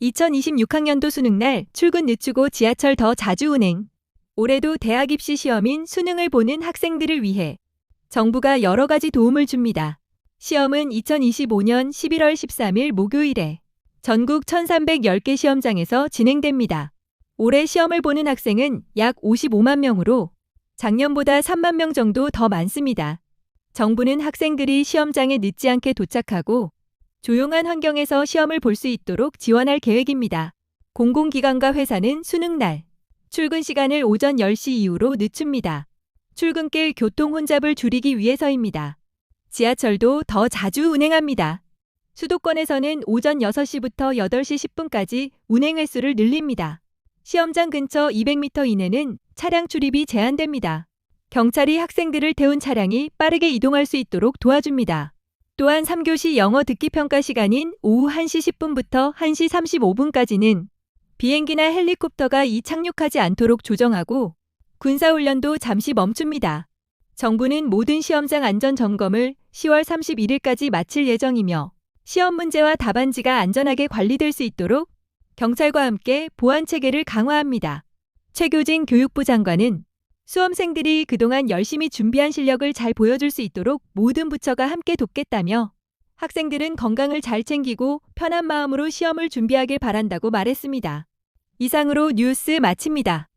2026학년도 수능날 출근 늦추고 지하철 더 자주 운행. 올해도 대학 입시 시험인 수능을 보는 학생들을 위해 정부가 여러 가지 도움을 줍니다. 시험은 2025년 11월 13일 목요일에 전국 1310개 시험장에서 진행됩니다. 올해 시험을 보는 학생은 약 55만 명으로 작년보다 3만 명 정도 더 많습니다. 정부는 학생들이 시험장에 늦지 않게 도착하고 조용한 환경에서 시험을 볼 수 있도록 지원할 계획입니다. 공공기관과 회사는 수능 날 출근 시간을 오전 10시 이후로 늦춥니다. 출근길 교통 혼잡을 줄이기 위해서입니다. 지하철도 더 자주 운행합니다. 수도권에서는 오전 6시부터 8시 10분까지 운행 횟수를 늘립니다. 시험장 근처 200m 이내는 차량 출입이 제한됩니다. 경찰이 학생들을 태운 차량이 빠르게 이동할 수 있도록 도와줍니다. 또한 3교시 영어 듣기 평가 시간인 오후 1시 10분부터 1시 35분까지는 비행기나 헬리콥터가 이 착륙하지 않도록 조정하고 군사훈련도 잠시 멈춥니다. 정부는 모든 시험장 안전 점검을 10월 31일까지 마칠 예정이며 시험 문제와 답안지가 안전하게 관리될 수 있도록 경찰과 함께 보안 체계를 강화합니다. 최교진 교육부 장관은 수험생들이 그동안 열심히 준비한 실력을 잘 보여줄 수 있도록 모든 부처가 함께 돕겠다며 학생들은 건강을 잘 챙기고 편한 마음으로 시험을 준비하길 바란다고 말했습니다. 이상으로 뉴스 마칩니다.